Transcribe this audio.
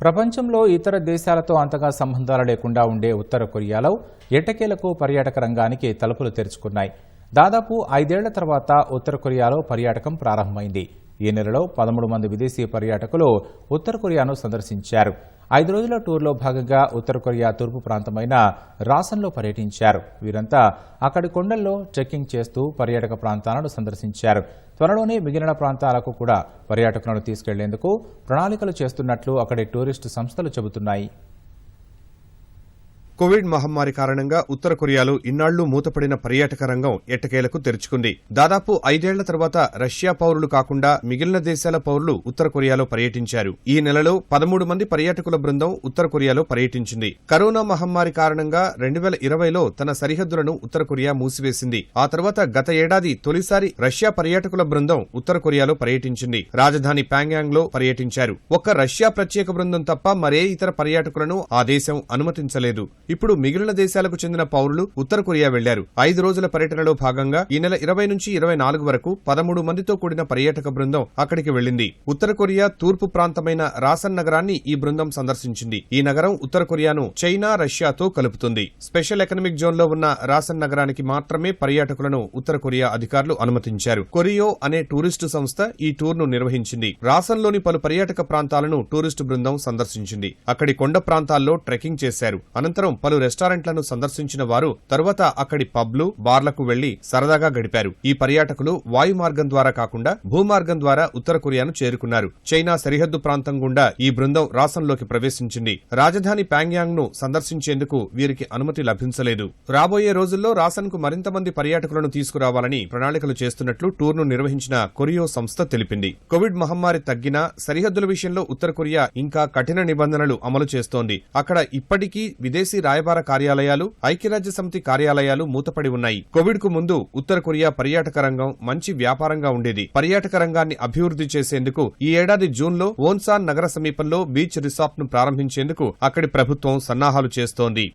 ప్రపంచంలో ఇతర దేశాలతో అంతగా సంబంధాలు లేకుండా ఉండే ఉత్తర కొరియాలో ఎటకేలకు పర్యాటక రంగానికి తలుపులు తెరుచుకున్నాయి. దాదాపు ఐదేళ్ళ తర్వాత ఉత్తర కొరియాలో పర్యాటకం ప్రారంభమైంది. ఈ నెలలో పదమూడు మంది విదేశీ పర్యాటకులు ఉత్తర కొరియాను సందర్శించారు. ఐదు రోజుల టూర్లో భాగంగా ఉత్తర కొరియా తూర్పు ప్రాంతమైన రాసన్లో పర్యటించారు. వీరంతా అక్కడి కొండల్లో ట్రెక్కింగ్ చేస్తూ పర్యాటక ప్రాంతాలను సందర్శించారు. త్వరలోనే మిగిలిన ప్రాంతాలకు కూడా పర్యాటకులను తీసుకెళ్ళేందుకు ప్రణాళికలు చేస్తున్నట్లు అక్కడి టూరిస్టు సంస్థలు చెబుతున్నాయి. కోవిడ్ మహమ్మారి కారణంగా ఉత్తర కొరియాలో ఇన్నాళ్ళు మూతపడిన పర్యాటక రంగం ఎట్టకేలకు తెరుచుకుంది. దాదాపు ఐదేళ్ళ తర్వాత రష్యా పౌరులు కాకుండా మిగిలిన దేశాల పౌరులు ఉత్తర కొరియాలో పర్యటించారు. ఈ నెలలో పదమూడు మంది పర్యాటకుల బృందం ఉత్తర కొరియాలో పర్యటించింది. కరోనా మహమ్మారి కారణంగా రెండు వేల ఇరవైలో తన సరిహద్దులను ఉత్తర కొరియా మూసివేసింది. ఆ తర్వాత గత ఏడాది తొలిసారి రష్యా పర్యాటకుల బృందం ఉత్తర కొరియాలో పర్యటించింది. రాజధాని ప్యాంగ్యాంగ్లో పర్యటించారు. ఒక్క రష్యా ప్రత్యేక బృందం తప్ప మరే ఇతర పర్యాటకులను ఆ దేశం అనుమతించలేదు. ఇప్పుడు మిగిలిన దేశాలకు చెందిన పౌరులు ఉత్తర కొరియా వెళ్ళారు. ఐదు రోజుల పర్యటనలో భాగంగా ఈ నెల ఇరవై నుంచి ఇరవై నాలుగు వరకు పదమూడు మందితో కూడిన పర్యాటక బృందం అక్కడికి వెళ్ళింది ఉత్తర కొరియా తూర్పు ప్రాంతమైన రాసన్ నగరాన్ని ఈ బృందం సందర్శించింది. ఈ నగరం ఉత్తర కొరియాను చైనా రష్యాతో కలుపుతుంది. స్పెషల్ ఎకనమిక్ జోన్లో ఉన్న రాసన్ నగరానికి మాత్రమే పర్యాటకులను ఉత్తర కొరియా అధికారులు అనుమతించారు. కొరియో అనే టూరిస్టు సంస్థ ఈ టూర్ను నిర్వహించింది. రాసన్లోని పలు పర్యాటక ప్రాంతాలను టూరిస్టు బృందం సందర్శించింది. అక్కడి కొండ ప్రాంతాల్లో ట్రెక్కింగ్ చేశారు. అనంతరం పలు రెస్టారెంట్లను సందర్శించిన వారు తరువాత అక్కడి పబ్లు బార్లకు వెళ్ళి సరదాగా గడిపారు. ఈ పర్యాటకులు వాయు మార్గం ద్వారా కాకుండా భూమార్గం ద్వారా ఉత్తర కొరియాను చేరుకున్నారు. చైనా సరిహద్దు ప్రాంతం గుండా ఈ బృందం రాసంలోకి ప్రవేశించింది. రాజధాని ప్యాంగ్యాంగ్ను సందర్శించేందుకు వీరికి అనుమతి లభించలేదు. రాబోయే రోజుల్లో రాసన్కు మరింత మంది పర్యాటకులను తీసుకురావాలని ప్రణాళికలు చేస్తున్నట్లు టూర్ను నిర్వహించిన కొరియో సంస్థ తెలిపింది. కోవిడ్ మహమ్మారి తగ్గినా సరిహద్దుల విషయంలో ఉత్తర కొరియా ఇంకా కఠిన నిబంధనలు అమలు చేస్తోంది. అక్కడ ఇప్పటికీ విదేశీ రాయబార కార్యాలయాలు ఐక్యరాజ్య సమితి కార్యాలయాలు మూతపడి ఉన్నాయి. కోవిడ్కు ముందు ఉత్తర కొరియా పర్యాటక రంగం మంచి వ్యాపారంగా ఉండేది. పర్యాటక రంగాన్ని అభివృద్ధి చేసేందుకు ఈ ఏడాది జూన్లో ఓన్సాన్ నగర సమీపంలో బీచ్ రిసార్ట్ను ప్రారంభించేందుకు అక్కడి ప్రభుత్వం సన్నాహాలు చేస్తోంది.